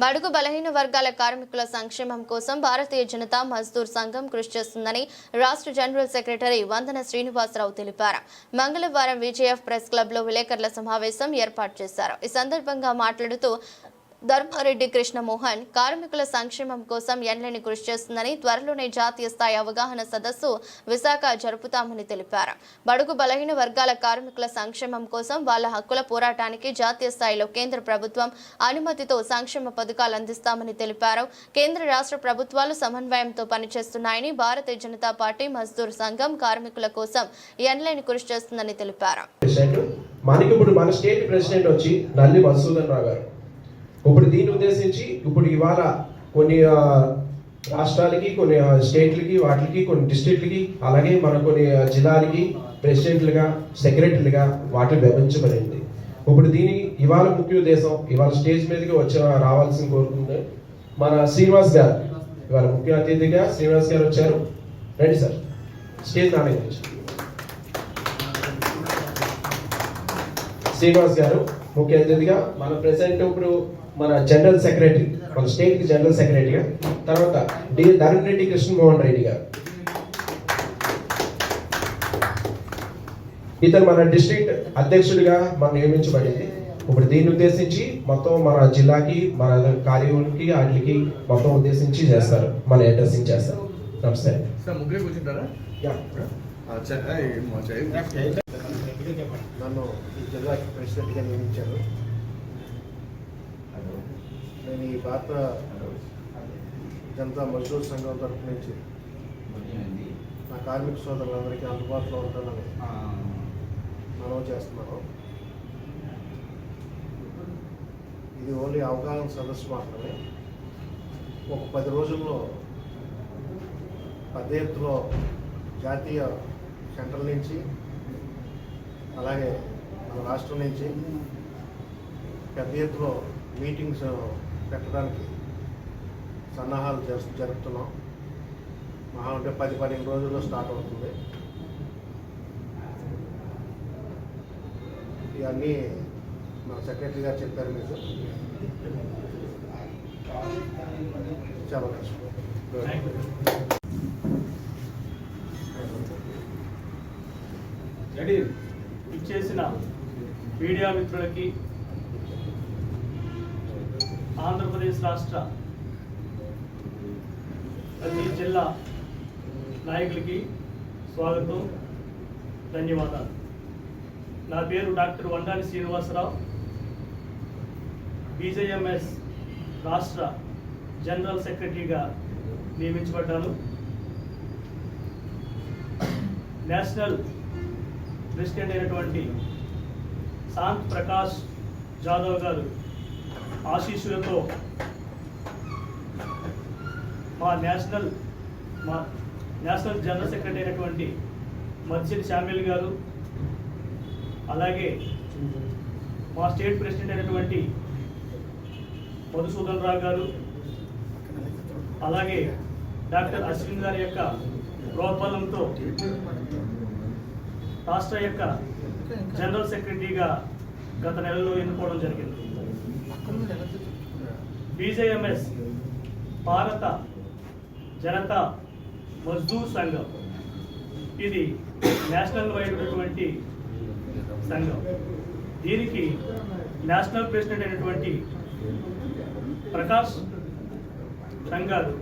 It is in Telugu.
బడుగు బలహీన వర్గాల కార్మికుల సంక్షేమం కోసం భారతీయ జనతా మజ్దూర్ సంఘం కృషి చేస్తుందని రాష్ట్ర జనరల్ సెక్రటరీ వందన శ్రీనివాసరావు తెలిపారు. మంగళవారం విజేఎఫ్ ప్రెస్ క్లబ్లో విలేకరుల సమావేశం ఏర్పాటు చేశారు. ఈ సందర్భంగా మాట్లాడుతూ ధర్మారెడ్డి కృష్ణమోహన్ కార్మికుల సంక్షేమం కోసం ఎన్లని కృషి చేస్తుందని త్వరలోనే జాతీయ స్థాయి అవగాహన సదస్సు విశాఖ జరుపుతామని తెలిపారు. బడుగు బలహీన వర్గాల కార్మికుల సంక్షేమం కోసం వాళ్ళ హక్కుల పోరాటానికి జాతీయ స్థాయిలో కేంద్ర ప్రభుత్వం అనుమతితో సంక్షేమ పథకాలు అందిస్తామని తెలిపారు. కేంద్ర రాష్ట్ర ప్రభుత్వాలు సమన్వయంతో పనిచేస్తున్నాయని భారతీయ జనతా పార్టీ మజ్దూర్ సంఘం కార్మికుల కోసం ఎన్లైన్ కృషి చేస్తుందని తెలిపారు. మనకి ఇప్పుడు మన స్టేట్ ప్రెసిడెంట్ వచ్చి నల్లి మధుసూదన్ రావు గారు. ఇప్పుడు దీన్ని ఉద్దేశించి ఇప్పుడు ఇవాళ కొన్ని రాష్ట్రాలకి కొన్ని స్టేట్లకి వాటికి కొన్ని డిస్ట్రిక్ట్లకి అలాగే మన కొన్ని జిల్లాలకి ప్రెసిడెంట్లుగా సెక్రటరీలుగా వాటిని విభజించబడింది ఇప్పుడు దీని ఇవాళ ముఖ్య ఉద్దేశం ఇవాళ స్టేజ్ మీదకి వచ్చి రావాల్సిన కోరుకుంటే మన శ్రీనివాస్ గారు ఇవాళ ముఖ్య అతిథిగా శ్రీనివాస్ గారు వచ్చారు. రండి సార్ స్టేజ్ నాన్న శ్రీనివాస్ గారు ముఖ్య అతిథిగా మన ప్రెసిడెంట్ ఇప్పుడు మన జనరల్ సెక్రటరీ మన స్టేట్ జనరల్ సెక్రటరీగా తర్వాత డి ధరణ్ రెడ్డి కృష్ణమోహన్ రెడ్డి గారు. ఇతను మన డిస్ట్రిక్ట్ అధ్యక్షుడిగా మనం నియమించబడింది. ఇప్పుడు దీన్ని ఉద్దేశించి మొత్తం మన జిల్లాకి మన కార్యక్రమాలకి వాటికి మొత్తం ఉద్దేశించి చేస్తారు. మన అడ్రస్సింగ్ చేస్తారు. నమస్తే. సార్ ముగ్గురే కూర్చుంటారా? నన్ను ఈ జిల్లాకి ప్రెసిడెంట్గా నియమించారు. నేను ఈ భారత జనతా మజ్దూర్ సంఘం తరఫు నుంచి నా కార్మిక సోదరులందరికీ అందుబాటులో ఉంటానని మనవి చేస్తున్నాను. ఇది ఓన్లీ అవగాహన సదస్సు మాత్రమే. ఒక పది రోజుల్లో పెద్ద ఎత్తులో జాతీయ సెంట్రల్ నుంచి అలాగే మన రాష్ట్రం నుంచి పెద్ద ఎత్తులో మీటింగ్స్ పెట్టడానికి సన్నాహాలు జరు జరుపుతున్నాం. మహా అంటే పది పదిహేను రోజుల్లో స్టార్ట్ అవుతుంది. ఇవన్నీ మన సెక్రటరీ గారు చెప్పారు మీకు. చాలా కష్టం చేసిన మీడియా మిత్రులకి ఆంధ్రప్రదేశ్ రాష్ట్ర ప్రతి జిల్లా నాయకులకి స్వాగతం ధన్యవాదాలు. నా పేరు డాక్టర్ వండాని శ్రీనివాసరావు. బీజేఎంఎస్ రాష్ట్ర జనరల్ సెక్రటరీగా నియమించబడ్డాను. నేషనల్ ప్రెసిడెంట్ అయినటువంటి శాంత్ ప్రకాష్ జాదవ్ గారు ఆశీస్సులతో మా నేషనల్ మా నేషనల్ జనరల్ సెక్రటరీ అయినటువంటి మత్స్యటి శామ్యుల్ గారు అలాగే మా స్టేట్ ప్రెసిడెంట్ అయినటువంటి మధుసూదన్ రావు గారు అలాగే డాక్టర్ అశ్విన్ గారి యొక్క ప్రోత్బలంతో రాష్ట్ర యొక్క జనరల్ సెక్రటరీగా గత నెలలో ఎన్నుకోవడం జరిగింది. బీజేఎంఎస్ భారత జనతా మజ్దూర్ సంఘం. ఇది నేషనల్ వైడ్ ఉన్నటువంటి సంఘం. దీనికి నేషనల్ ప్రెసిడెంట్ అయినటువంటి ప్రకాష్ సంఘాలు